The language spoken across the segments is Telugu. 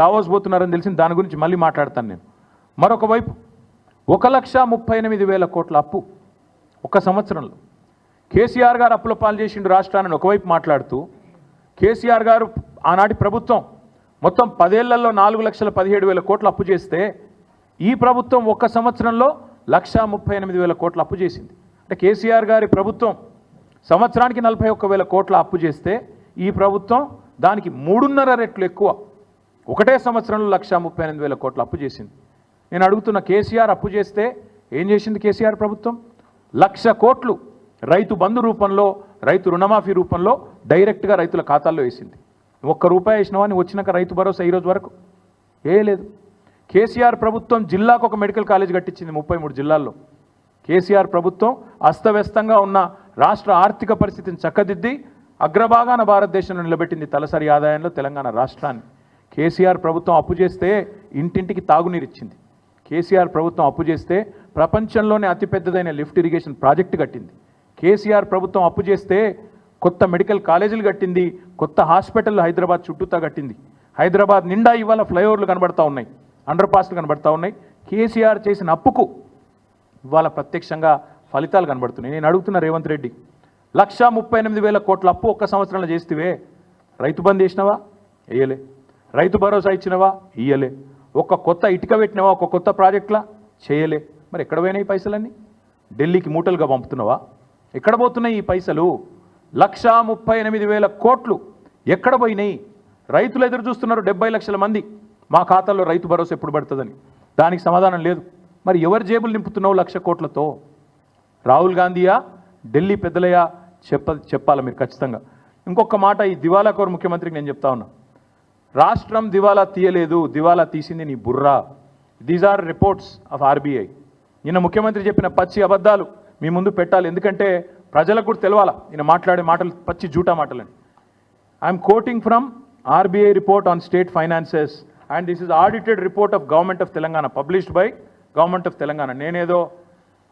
దావోస్ పోతున్నారని తెలిసింది. దాని గురించి మళ్ళీ మాట్లాడతాను నేను. మరొక వైపు ఒక లక్ష ముప్పై ఎనిమిది వేల కోట్ల అప్పు ఒక సంవత్సరంలో. కేసీఆర్ గారు అప్పుల పాలు చేసిండు రాష్ట్రాన్ని ఒకవైపు మాట్లాడుతూ కేసీఆర్ గారు ఆనాటి ప్రభుత్వం మొత్తం పదేళ్ళలో నాలుగు లక్షల పదిహేడు వేల కోట్ల అప్పు చేస్తే ఈ ప్రభుత్వం ఒక్క సంవత్సరంలో లక్ష ముప్పై ఎనిమిది వేల కోట్ల అప్పు చేసింది. అంటే కేసీఆర్ గారి ప్రభుత్వం సంవత్సరానికి నలభై ఒక్క వేల కోట్ల అప్పు చేస్తే ఈ ప్రభుత్వం దానికి మూడున్నర రెట్లు ఎక్కువ ఒకటే సంవత్సరంలో లక్ష ముప్పై ఎనిమిది వేల కోట్లు అప్పు చేసింది. నేను అడుగుతున్న కేసీఆర్ అప్పు చేస్తే ఏం చేసింది కేసీఆర్ ప్రభుత్వం? లక్ష కోట్లు రైతు బంధు రూపంలో రైతు రుణమాఫీ రూపంలో డైరెక్ట్గా రైతుల ఖాతాల్లో వేసింది. ఒక్క రూపాయి వేసినావా? అని వచ్చినాక రైతు భరోసా ఈ రోజు వరకు? ఏ లేదు. కేసీఆర్ ప్రభుత్వం జిల్లాకు ఒక మెడికల్ కాలేజ్ కట్టించింది ముప్పై మూడు జిల్లాల్లో. కేసీఆర్ ప్రభుత్వం అస్తవ్యస్తంగా ఉన్న రాష్ట్ర ఆర్థిక పరిస్థితిని చక్కదిద్ది అగ్రభాగాన భారతదేశంలో నిలబెట్టింది తలసరి ఆదాయంలో తెలంగాణ రాష్ట్రాన్ని. కేసీఆర్ ప్రభుత్వం అప్పు చేస్తే ఇంటింటికి తాగునీరు ఇచ్చింది. కేసీఆర్ ప్రభుత్వం అప్పు చేస్తే ప్రపంచంలోనే అతిపెద్దదైన లిఫ్ట్ ఇరిగేషన్ ప్రాజెక్టు కట్టింది. కేసీఆర్ ప్రభుత్వం అప్పు చేస్తే కొత్త మెడికల్ కాలేజీలు కట్టింది కొత్త హాస్పిటల్ హైదరాబాద్ చుట్టూతా కట్టింది. హైదరాబాద్ నిండా ఇవాళ ఫ్లైఓవర్లు కనబడతా ఉన్నాయి అండర్ పాస్లు కనబడతా ఉన్నాయి. కేసీఆర్ చేసిన అప్పుకు ఇవాళ ప్రత్యక్షంగా ఫలితాలు కనబడుతున్నాయి. నేను అడుగుతున్న రేవంత్ రెడ్డి లక్షా ముప్పై ఎనిమిది వేల కోట్ల అప్పు ఒక్క సంవత్సరంలో చేస్తేవే రైతు బంద్ చేసినావా? వేయలే. రైతు భరోసా ఇచ్చినవా? ఇయ్యలే. ఒక్క కొత్త ఇటుక పెట్టినవా? ఒక కొత్త ప్రాజెక్టులా? చేయలే. మరి ఎక్కడ పోయినాయి పైసలన్నీ? ఢిల్లీకి మూటలుగా పంపుతున్నావా? ఎక్కడ పోతున్నాయి ఈ పైసలు? లక్షా ముప్పై ఎనిమిది వేల కోట్లు ఎక్కడ పోయినాయి? రైతులు ఎదురు చూస్తున్నారు డెబ్బై లక్షల మంది. మా ఖాతాలో రైతు భరోసా ఎప్పుడు పడుతుందని. దానికి సమాధానం లేదు. మరి ఎవరి జేబులు నింపుతున్నావు లక్ష కోట్లతో? రాహుల్ గాంధీయా? ఢిల్లీ పెద్దలయ్యా? చెప్ప చెప్పాలి మీరు ఖచ్చితంగా? ఇంకొక మాట ఈ దివాలాకోర్ ముఖ్యమంత్రికి నేను చెప్తా ఉన్నా. రాష్ట్రం దివాలా తీయలేదు దివాలా తీసింది నీ Borra. These are reports of RBI నిన్న ముఖ్యమంత్రి చెప్పిన పచ్చి అబద్ధాలు మీ ముందు పెట్టాలి. ఎందుకంటే ప్రజలకు కూడా తెలవాలా ఈయన మాట్లాడే మాటలు పచ్చి జూటా మాటలని. I'm quoting from RBI report on state finances and this is audited report of government of Telangana published by government of Telangana నేనేదో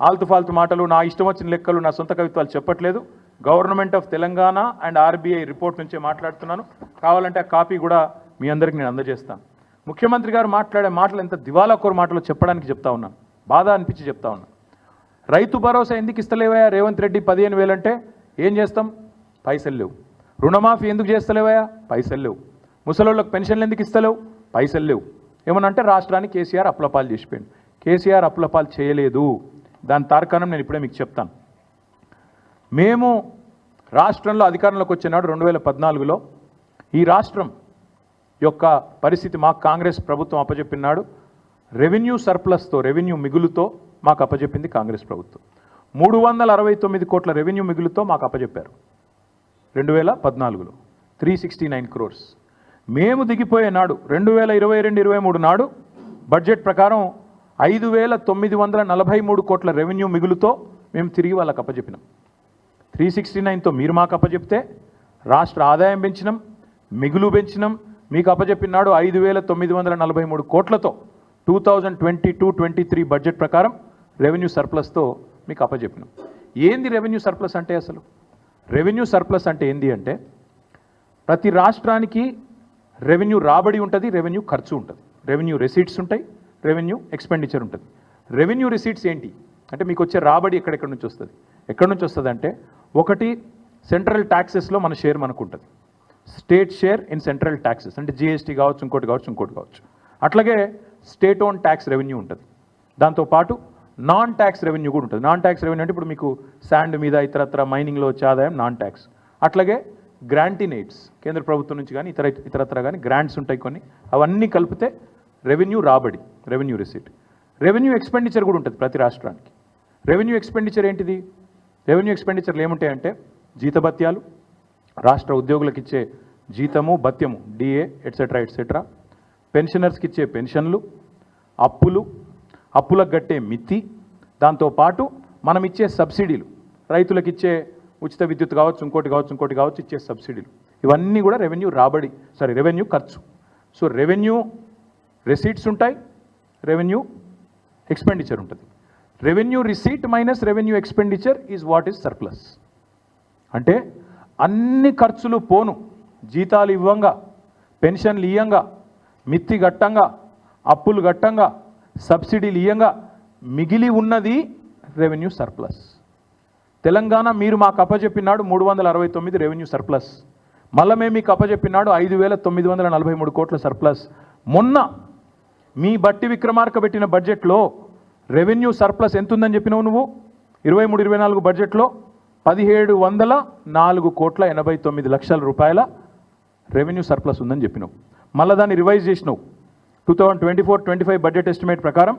ఆల్తు ఫాల్తు మాటలు నా ఇష్టం వచ్చిన లెక్కలు నా సొంత కవిత్వాలు చెప్పట్లేదు. Government of Telangana and RBI report నుంచే మాట్లాడుతున్నాను. కావాలంటే ఆ కాపీ కూడా మీ అందరికి నేను అందజేస్తాను ముఖ్యమంత్రి గారు మాట్లాడే మాటలు ఎంత దివాలాకోరు మాటలు చెప్పడానికి చెప్తా ఉన్నాను బాధ అనిపించి చెప్తా ఉన్నాను రైతు భరోసా ఎందుకు ఇస్తలేవయా రేవంత్ రెడ్డి పదిహేను వేలు అంటే ఏం చేస్తాం? పైసలు లేవు. రుణమాఫీ ఎందుకు చేస్తలేవయా పైసలు లేవు. ముసలోళ్ళకి పెన్షన్లు ఎందుకు ఇస్తలేవు? పైసలు లేవు. ఏమనంటే రాష్ట్రానికి కేసీఆర్ అప్లపాలు చేసిపోయాడు. కేసీఆర్ అప్లపాలు చేయలేదు. దాని తార్కాణం నేను ఇప్పుడే మీకు చెప్తాను. మేము రాష్ట్రంలో అధికారంలోకి వచ్చినాడు రెండు వేల పద్నాలుగులో ఈ రాష్ట్రం యొక్క పరిస్థితి మాకు కాంగ్రెస్ ప్రభుత్వం అప్పజెప్పినాడు. రెవెన్యూ సర్ప్లస్తో రెవెన్యూ మిగులుతో మాకు అప్పజెప్పింది కాంగ్రెస్ ప్రభుత్వం. మూడు వందల అరవై తొమ్మిది కోట్ల రెవెన్యూ మిగులుతో మాకు అప్పజెప్పారు. రెండు వేల పద్నాలుగులో త్రీ సిక్స్టీ నైన్ క్రోర్స్ మేము దిగిపోయే నాడు రెండు వేల ఇరవై రెండు ఇరవై మూడు నాడు బడ్జెట్ ప్రకారం ఐదు వేల తొమ్మిది వందల నలభై మూడు కోట్ల రెవెన్యూ మిగులుతో మేము తిరిగి వాళ్ళకి అప్పజెప్పినాం. త్రీ సిక్స్టీ నైన్తో మీరు మాకు అప్పజెప్తే రాష్ట్ర ఆదాయం పెంచినాం మిగులు పెంచినాం మీకు అప్పచెప్పినాడు ఐదు వేల తొమ్మిది వందల నలభై మూడు కోట్లతో two thousand twenty two twenty three budget ప్రకారం రెవెన్యూ సర్ప్లస్తో మీకు అప్పచెప్పినాం. ఏంది రెవెన్యూ సర్ప్లస్ అంటే అసలు? రెవెన్యూ సర్ప్లస్ అంటే ఏంది అంటే ప్రతి రాష్ట్రానికి రెవెన్యూ రాబడి ఉంటుంది రెవెన్యూ ఖర్చు ఉంటుంది. రెవెన్యూ రెసీట్స్ ఉంటాయి రెవెన్యూ ఎక్స్పెండిచర్ ఉంటుంది. రెవెన్యూ రిసీట్స్ ఏంటి? అంటే మీకు వచ్చే రాబడి ఎక్కడెక్కడి నుంచి వస్తుంది? ఎక్కడి నుంచి వస్తుంది అంటే ఒకటి సెంట్రల్ ట్యాక్సెస్లో మన షేర్ మనకు ఉంటుంది. State share in central taxes అంటే జిఎస్టీ కావచ్చు ఇంకోటి కావచ్చు ఇంకోటి కావచ్చు. అట్లాగే స్టేట్ ఓన్ ట్యాక్స్ రెవెన్యూ ఉంటుంది. దాంతోపాటు నాన్ ట్యాక్స్ రెవెన్యూ కూడా ఉంటుంది. నాన్ ట్యాక్స్ రెవెన్యూ అంటే ఇప్పుడు మీకు శాండ్ మీద ఇతరత్ర మైనింగ్లో వచ్చే ఆదాయం నాన్ ట్యాక్స్ అట్లాగే గ్రాంటినేట్స్ కేంద్ర ప్రభుత్వం నుంచి కానీ ఇతర ఇతరత్ర కానీ గ్రాంట్స్ ఉంటాయి కొన్ని. అవన్నీ కలిపితే రెవెన్యూ రాబడి రెవెన్యూ రిసీట్. రెవెన్యూ ఎక్స్పెండిచర్ కూడా ఉంటుంది ప్రతి రాష్ట్రానికి. రెవెన్యూ ఎక్స్పెండిచర్ ఏంటిది? రెవెన్యూ ఎక్స్పెండిచర్లు ఏముంటాయంటే జీతభత్యాలు రాష్ట్ర ఉద్యోగులకు ఇచ్చే జీతము భత్యము డిఏ ఎట్సెట్రా ఎట్సెట్రా పెన్షనర్స్కి ఇచ్చే పెన్షన్లు అప్పులు అప్పులకు కట్టే మిత్తి. దాంతోపాటు మనం ఇచ్చే సబ్సిడీలు రైతులకు ఇచ్చే ఉచిత విద్యుత్ కావచ్చు ఇంకోటి కావచ్చు ఇంకోటి కావచ్చు ఇచ్చే సబ్సిడీలు. ఇవన్నీ కూడా రెవెన్యూ రాబడి సారీ రెవెన్యూ ఖర్చు. సో రెవెన్యూ రెసీట్స్ ఉంటాయి రెవెన్యూ ఎక్స్పెండిచర్ ఉంటుంది. Revenue receipt minus revenue expenditure is what is surplus అంటే అన్ని ఖర్చులు పోను. జీతాలు ఇవ్వంగా పెన్షన్లు ఇయ్యంగా మిత్తి గట్టంగా అప్పులు గట్టంగా సబ్సిడీలు ఇయ్యంగా మిగిలి ఉన్నది రెవెన్యూ సర్ప్లస్ తెలంగాణ మీరు మాకు అప్పచెప్పినాడు మూడు వందల అరవై తొమ్మిది రెవెన్యూ సర్ప్లస్ మళ్ళీ మేము మీకు అప్పచెప్పినాడు ఐదు వేల తొమ్మిది వందల నలభై మూడు కోట్ల సర్ప్లస్ మొన్న మీ బట్టి విక్రమార్క పెట్టిన బడ్జెట్లో రెవెన్యూ సర్ప్లస్ ఎంత ఉందని చెప్పినావు నువ్వు? ఇరవై మూడు ఇరవై నాలుగు బడ్జెట్లో పదిహేడు వందల నాలుగు కోట్ల ఎనభై తొమ్మిది లక్షల రూపాయల రెవెన్యూ సర్ప్లస్ ఉందని చెప్పినావు. మళ్ళీ దాన్ని రివైజ్ చేసినావు. Two thousand twenty four twenty five budget estimate ప్రకారం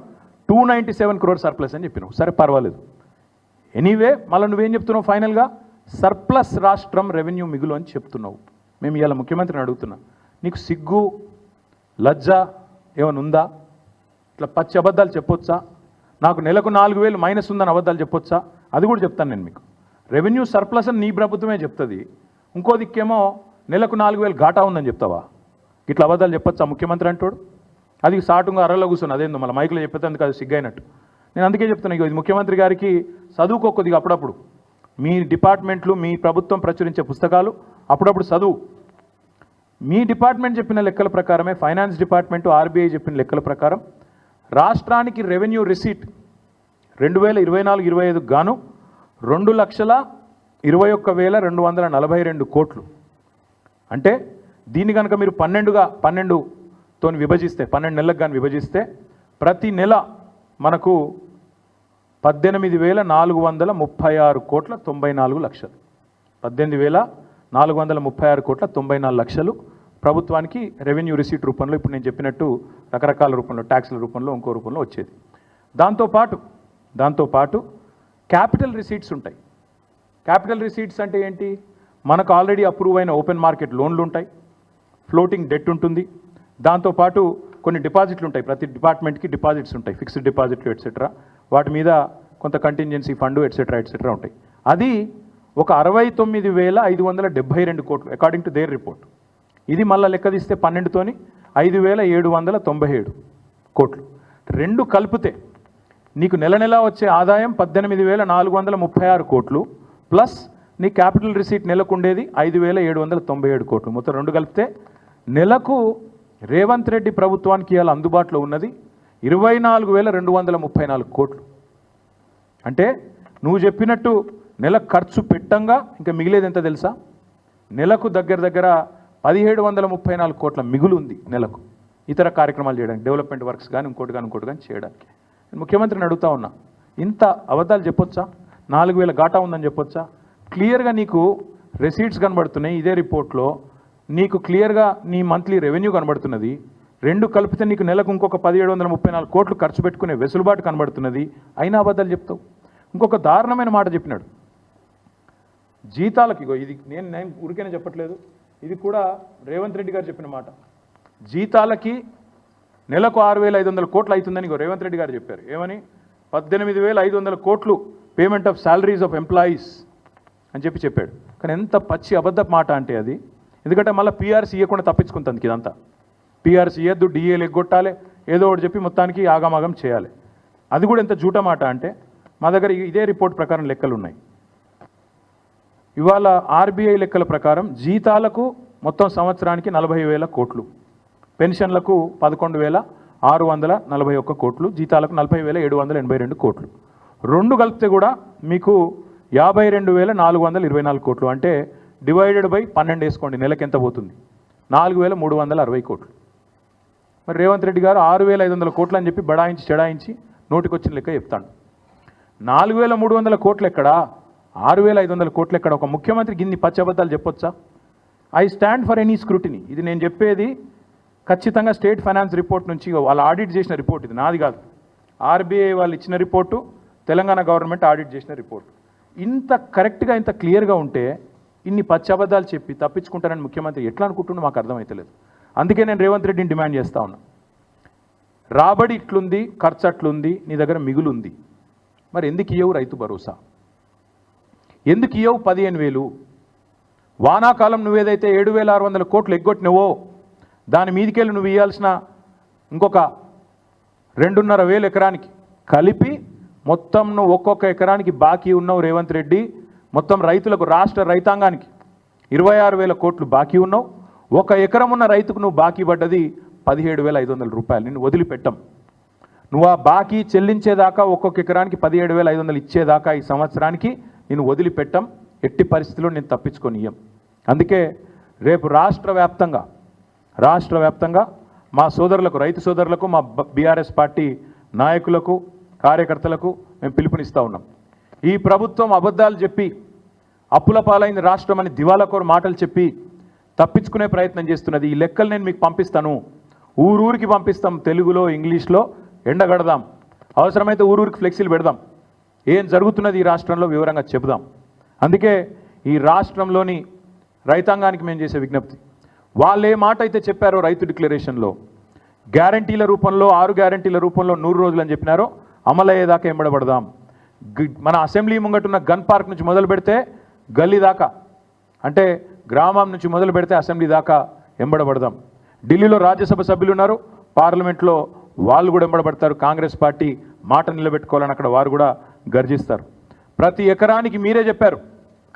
two ninety seven crore surplus అని చెప్పినావు. సరే పర్వాలేదు. ఎనీవే మళ్ళీ నువ్వేం చెప్తున్నావు ఫైనల్గా? సర్ప్లస్ రాష్ట్రం రెవెన్యూ మిగులు అని చెప్తున్నావు. మేము ఇవాళ ముఖ్యమంత్రిని అడుగుతున్నా. నీకు సిగ్గు లజ్జ ఏమైనా ఉందా? ఇట్లా పచ్చి అబద్ధాలు చెప్పొచ్చా? నాకు నెలకు నాలుగు వేలు మైనస్ ఉందని అబద్ధాలు చెప్పొచ్చా? అది కూడా చెప్తాను నేను మీకు. రెవెన్యూ సర్ప్లస్ అని నీ ప్రభుత్వమే చెప్తుంది. ఇంకో దిక్కేమో నెలకు నాలుగు వేలు ఘాటా ఉందని చెప్తావా? ఇట్లా అబద్ధాలు చెప్పొచ్చా? ముఖ్యమంత్రి అంటాడు? అది సాటుగా అరలో కూర్చుని అదేందో మళ్ళీ మైకులో చెప్పేందుకు అది సిగ్గైనట్టు. నేను అందుకే చెప్తున్నా ఇది ముఖ్యమంత్రి గారికి చదువుకో కొద్దిగా అప్పుడప్పుడు. మీ డిపార్ట్మెంట్లు మీ ప్రభుత్వం ప్రచురించే పుస్తకాలు అప్పుడప్పుడు చదువు. మీ డిపార్ట్మెంట్ చెప్పిన లెక్కల ప్రకారమే ఫైనాన్స్ డిపార్ట్మెంట్ ఆర్బీఐ చెప్పిన లెక్కల ప్రకారం రాష్ట్రానికి రెవెన్యూ రిసీట్ రెండు వేల ఇరవై నాలుగు ఇరవై ఐదుకు గాను రెండు లక్షల ఇరవై ఒక్క వేల రెండు వందల నలభై రెండు కోట్లు. అంటే దీన్ని కనుక మీరు పన్నెండుగా పన్నెండుతో విభజిస్తే పన్నెండు నెలలకు కానీ విభజిస్తే ప్రతి నెల మనకు పద్దెనిమిది వేల నాలుగు వందల ముప్పై ఆరు కోట్ల తొంభై నాలుగు లక్షలు. పద్దెనిమిది వేల నాలుగు వందల ముప్పై ఆరు కోట్ల తొంభై నాలుగు లక్షలు. ప్రభుత్వానికి రెవెన్యూ రిసీట్ రూపంలో ఇప్పుడు నేను చెప్పినట్టు రకరకాల రూపంలో ట్యాక్స్ల రూపంలో ఇంకో రూపంలో వచ్చేది. దాంతోపాటు దాంతోపాటు క్యాపిటల్ రిసీట్స్ ఉంటాయి. క్యాపిటల్ రిసీట్స్ అంటే ఏంటి? మనకు ఆల్రెడీ అప్రూవ్ అయిన ఓపెన్ మార్కెట్ లోన్లు ఉంటాయి. ఫ్లోటింగ్ డెట్ ఉంటుంది. దాంతోపాటు కొన్ని డిపాజిట్లు ఉంటాయి. ప్రతి డిపార్ట్మెంట్కి డిపాజిట్స్ ఉంటాయి. ఫిక్స్డ్ డిపాజిట్లు ఎట్సెట్రా వాటి మీద కొంత కంటింజెన్సీ ఫండ్ ఎట్సెట్రా ఎట్సెట్రా ఉంటాయి. అది ఒక అరవై తొమ్మిది వేల ఐదు వందల డెబ్బై రెండు కోట్లు అకార్డింగ్ టు దేర్ రిపోర్ట్ ఇది మళ్ళీ లెక్క తీస్తే పన్నెండుతోని ఐదు వేల ఏడు వందల తొంభై ఏడు కోట్లు. రెండు కలిపితే నీకు నెల నెల వచ్చే ఆదాయం పద్దెనిమిది వేల నాలుగు వందల ముప్పై ఆరు కోట్లు ప్లస్ నీ క్యాపిటల్ రిసీట్ నెలకు ఉండేది ఐదు వేల ఏడు వందల తొంభై ఏడు కోట్లు. మొత్తం రెండు కలిపితే నెలకు రేవంత్ రెడ్డి ప్రభుత్వానికి ఇవాళ అందుబాటులో ఉన్నది ఇరవై నాలుగు వేల రెండు వందల ముప్పై నాలుగు కోట్లు. అంటే నువ్వు చెప్పినట్టు నెల ఖర్చు పెట్టంగా ఇంకా మిగిలేది ఎంత తెలుసా? నెలకు దగ్గర దగ్గర పదిహేడు వందల ముప్పై నాలుగు కోట్ల మిగులు ఉంది నెలకు. ఇతర కార్యక్రమాలు చేయడానికి డెవలప్మెంట్ వర్క్స్ కానీ ఇంకోటి కానీ ఇంకోటి కానీ చేయడానికి. ముఖ్యమంత్రిని అడుగుతా ఉన్నా. ఇంత అబద్ధాలు చెప్పొచ్చా? నాలుగు వేల ఘాటా ఉందని చెప్పొచ్చా? క్లియర్గా నీకు రెసీట్స్ కనబడుతున్నాయి ఇదే రిపోర్ట్లో. నీకు క్లియర్గా నీ మంత్లీ రెవెన్యూ కనబడుతున్నది. రెండు కలిపితే నీకు నెలకు ఇంకొక పదిహేడు వందల ముప్పై నాలుగు కోట్లు ఖర్చు పెట్టుకునే వెసులుబాటు కనబడుతున్నది. అయినా అబద్ధాలు చెప్తావు. ఇంకొక దారుణమైన మాట చెప్పినాడు. జీతాలకి ఇగో ఇది నేను నేను ఊరికైనా చెప్పట్లేదు. ఇది కూడా రేవంత్ రెడ్డి గారు చెప్పిన మాట. జీతాలకి నెలకు ఆరు వేల ఐదు వందల కోట్లు అవుతుందని రేవంత్ రెడ్డి గారు చెప్పారు. ఏమని? పద్దెనిమిది వేల ఐదు వందల కోట్లు payment of salaries of employees అని చెప్పి చెప్పాడు. కానీ ఎంత పచ్చి అబద్ధ మాట అంటే అది. ఎందుకంటే మళ్ళీ పీఆర్సీ ఇవ్వకుండా తప్పించుకుంటుంది ఇదంతా. పీఆర్సీ ఇవ్వద్దు డిఏలు ఎగ్గొట్టాలి ఏదో ఒకటి చెప్పి మొత్తానికి ఆగమాగం చేయాలి. అది కూడా ఎంత జూట మాట అంటే మా దగ్గర ఇదే రిపోర్ట్ ప్రకారం లెక్కలు ఉన్నాయి. ఇవాళ ఆర్బీఐ లెక్కల ప్రకారం జీతాలకు మొత్తం సంవత్సరానికి నలభై వేల కోట్లు. పెన్షన్లకు పదకొండు వేల ఆరు వందల నలభై ఒక్క కోట్లు జీతాలకు నలభై వేల ఏడు వందల ఎనభై రెండు కోట్లు. రెండు కలిపితే కూడా మీకు యాభై రెండు వేల నాలుగు వందల ఇరవై నాలుగు కోట్లు. అంటే డివైడెడ్ బై పన్నెండు వేసుకోండి నెలకి ఎంత పోతుంది? నాలుగు వేల మూడు వందల అరవై కోట్లు. మరి రేవంత్ రెడ్డి గారు ఆరు వేల ఐదు వందల కోట్లు అని చెప్పి బడాయించి చెడాయించి నోటికొచ్చిన లెక్క చెప్తాడు. నాలుగు వేల మూడు వందల కోట్లు ఎక్కడా? ఆరు వేల ఐదు వందల కోట్లు ఎక్కడ? ఒక ముఖ్యమంత్రి గిన్ని పచ్చబద్దాలు చెప్పొచ్చా? I stand for any scrutiny. ఇది నేను చెప్పేది ఖచ్చితంగా స్టేట్ ఫైనాన్స్ రిపోర్ట్ నుంచి వాళ్ళు ఆడిట్ చేసిన రిపోర్ట్ ఇది. నాది కాదు. ఆర్బీఐ వాళ్ళు ఇచ్చిన రిపోర్టు తెలంగాణ గవర్నమెంట్ ఆడిట్ చేసిన రిపోర్ట్. ఇంత కరెక్ట్గా ఇంత క్లియర్గా ఉంటే ఇన్ని పచ్చి అబద్ధాలు చెప్పి తప్పించుకుంటారని ముఖ్యమంత్రి ఎట్లా అనుకుంటుండో మాకు అర్థమవుతలేదు అందుకే నేను రేవంత్ రెడ్డిని డిమాండ్ చేస్తా ఉన్నా. రాబడి ఇట్లుంది ఖర్చు అట్లుంది నీ దగ్గర మిగులుంది. మరి ఎందుకు ఇయ్యవు రైతు భరోసా? ఎందుకు ఇయ్యవు పదిహేను వేలు? వానాకాలం నువ్వేదైతే ఏడు వేల ఆరు వందల కోట్లు ఎగ్గొట్టినవో దాని మీదికెళ్ళి నువ్వు ఇవ్వాల్సిన ఇంకొక రెండున్నర వేలు ఎకరానికి కలిపి మొత్తం నువ్వు ఒక్కొక్క ఎకరానికి బాకీ ఉన్నావు రేవంత్ రెడ్డి. మొత్తం రైతులకు రాష్ట్ర రైతాంగానికి ఇరవై ఆరు వేల కోట్లు బాకీ ఉన్నావు. ఒక ఎకరం ఉన్న రైతుకు నువ్వు బాకీ పడ్డది పదిహేడు వేల ఐదు వందల రూపాయలు. నిన్ను వదిలిపెట్టం. నువ్వు ఆ బాకీ చెల్లించేదాకా ఒక్కొక్క ఎకరానికి పదిహేడు వేల ఐదు వందలు ఇచ్చేదాకా ఈ సంవత్సరానికి నేను వదిలిపెట్టం. ఎట్టి పరిస్థితుల్లో నేను తప్పించుకొని ఇయ్యం. అందుకే రేపు రాష్ట్ర వ్యాప్తంగా రాష్ట్ర వ్యాప్తంగా మా సోదరులకు రైతు సోదరులకు మా బీఆర్ఎస్ పార్టీ నాయకులకు కార్యకర్తలకు మేము పిలుపునిస్తూ ఉన్నాం. ఈ ప్రభుత్వం అబద్ధాలు చెప్పి అప్పుల పాలైన రాష్ట్రం అని దివాలకోరు మాటలు చెప్పి తప్పించుకునే ప్రయత్నం చేస్తున్నది. ఈ లెక్కలు నేను మీకు పంపిస్తాను. ఊరూరికి పంపిస్తాం తెలుగులో ఇంగ్లీష్లో. ఎండగడదాం. అవసరమైతే ఊరూరికి ఫ్లెక్సీలు పెడదాం. ఏం జరుగుతున్నది ఈ రాష్ట్రంలో వివరంగా చెబుదాం. అందుకే ఈ రాష్ట్రంలోని రైతాంగానికి మేము చేసే విజ్ఞప్తి. వాళ్ళు ఏ మాట అయితే చెప్పారో రైతు డిక్లరేషన్లో. గ్యారంటీల రూపంలో ఆరు గ్యారంటీల రూపంలో నూరు రోజులు అని చెప్పినారో. అమలయ్యేదాకా ఎంబడబడదాం. మన అసెంబ్లీ ముంగటున్న గన్ పార్క్ నుంచి మొదలు పెడితే గల్లీ దాకా. అంటే గ్రామం నుంచి మొదలు పెడితే అసెంబ్లీ దాకా ఎంబడబడదాం. ఢిల్లీలో రాజ్యసభ సభ్యులు ఉన్నారు. పార్లమెంట్లో వాళ్ళు కూడా ఎంబడబడతారు. కాంగ్రెస్ పార్టీ మాట నిలబెట్టుకోవాలని అక్కడ వారు కూడా గర్జిస్తారు. ప్రతి ఎకరానికి మీరే చెప్పారు.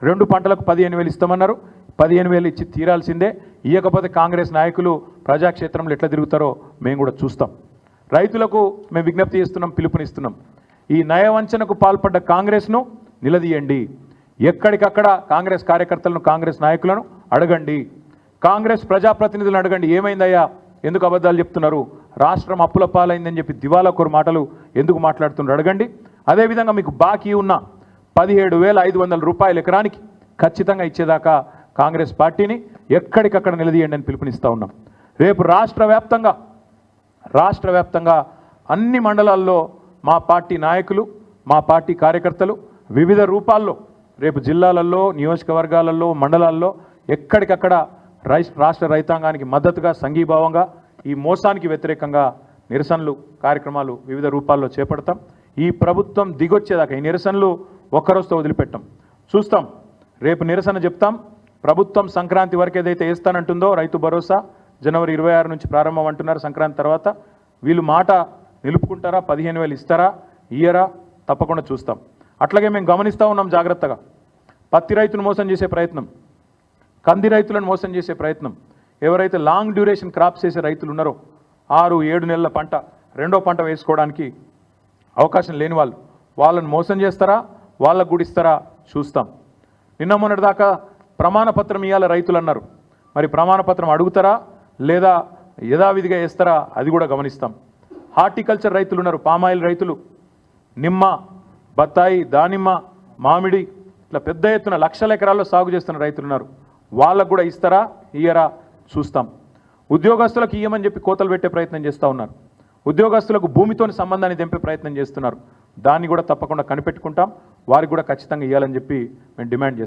రెండు పంటలకు పదిహేను వేలు ఇస్తామన్నారు. పదిహేను వేలు ఇచ్చి తీరాల్సిందే. ఇవ్వకపోతే కాంగ్రెస్ నాయకులు ప్రజాక్షేత్రంలో ఎట్లా తిరుగుతారో మేము కూడా చూస్తాం. రైతులకు మేము విజ్ఞప్తి చేస్తున్నాం పిలుపునిస్తున్నాం. ఈ నయవంచనకు పాల్పడ్డ కాంగ్రెస్ను నిలదీయండి. ఎక్కడికక్కడ కాంగ్రెస్ కార్యకర్తలను కాంగ్రెస్ నాయకులను అడగండి. కాంగ్రెస్ ప్రజాప్రతినిధులను అడగండి. ఏమైందయ్యా? ఎందుకు అబద్ధాలు చెప్తున్నారు? రాష్ట్రం అప్పుల పాలైందని చెప్పి దివాలాకోరు మాటలు ఎందుకు మాట్లాడుతున్నారు? అడగండి. అదేవిధంగా మీకు బాకీ ఉన్న పదిహేడు వేల ఐదు వందల రూపాయల ఎకరానికి ఖచ్చితంగా ఇచ్చేదాకా కాంగ్రెస్ పార్టీని ఎక్కడికక్కడ నిలదీయండి అని పిలుపునిస్తూ ఉన్నాం. రేపు రాష్ట్ర వ్యాప్తంగా రాష్ట్ర వ్యాప్తంగా అన్ని మండలాల్లో మా పార్టీ నాయకులు మా పార్టీ కార్యకర్తలు వివిధ రూపాల్లో రేపు జిల్లాలలో నియోజకవర్గాలలో మండలాల్లో ఎక్కడికక్కడ రై రాష్ట్ర రైతాంగానికి మద్దతుగా సంఘీభావంగా ఈ మోసానికి వ్యతిరేకంగా నిరసనలు కార్యక్రమాలు వివిధ రూపాల్లో చేపడతాం. ఈ ప్రభుత్వం దిగొచ్చేదాకా ఈ నిరసనలు ఒక్కరోజుతో వదిలిపెట్టాం. చూస్తాం. రేపు నిరసన చెప్తాం. ప్రభుత్వం సంక్రాంతి వరకు ఏదైతే వేస్తానంటుందో రైతు భరోసా జనవరి ఇరవై ఆరు నుంచి ప్రారంభం అంటున్నారు సంక్రాంతి తర్వాత వీళ్ళు మాట నిలుపుకుంటారా? పదిహేను వేలు ఇస్తారా? ఇయ్యరా? తప్పకుండా చూస్తాం. అట్లాగే మేము గమనిస్తూ ఉన్నాం జాగ్రత్తగా. పత్తి రైతును మోసం చేసే ప్రయత్నం కంది రైతులను మోసం చేసే ప్రయత్నం ఎవరైతే లాంగ్ డ్యూరేషన్ క్రాప్స్ చేసే రైతులు ఉన్నారో ఆరు ఏడు నెలల పంట రెండో పంట వేసుకోవడానికి అవకాశం లేని వాళ్ళు వాళ్ళని మోసం చేస్తారా? వాళ్ళకు కూడా ఇస్తారా? చూస్తాం. నిన్న మొన్నటి ప్రమాణపత్రం ప్రమాణ పత్రం ఇవ్వాలి రైతులు అన్నారు మరి ప్రమాణ పత్రం అడుగుతారా? లేదా యథావిధిగా వేస్తారా? అది కూడా గమనిస్తాం. హార్టికల్చర్ రైతులు ఉన్నారు పామాయిల్ రైతులు. నిమ్మ బత్తాయి దానిమ్మ మామిడి ఇట్లా పెద్ద ఎత్తున లక్షల ఎకరాల్లో సాగు చేస్తున్న రైతులు ఉన్నారు. వాళ్ళకు కూడా ఇస్తారా? ఇయ్యరా? చూస్తాం. ఉద్యోగస్తులకు ఇయ్యమని చెప్పి కోతలు పెట్టే ప్రయత్నం చేస్తూ ఉన్నారు. ఉద్యోగస్తులకు భూమితోని సంబంధాన్ని తెంపే ప్రయత్నం చేస్తున్నారు. దాన్ని కూడా తప్పకుండా కనిపెట్టుకుంటాం. వారికి కూడా ఖచ్చితంగా ఇవ్వాలని చెప్పి మేము డిమాండ్ చేస్తాం.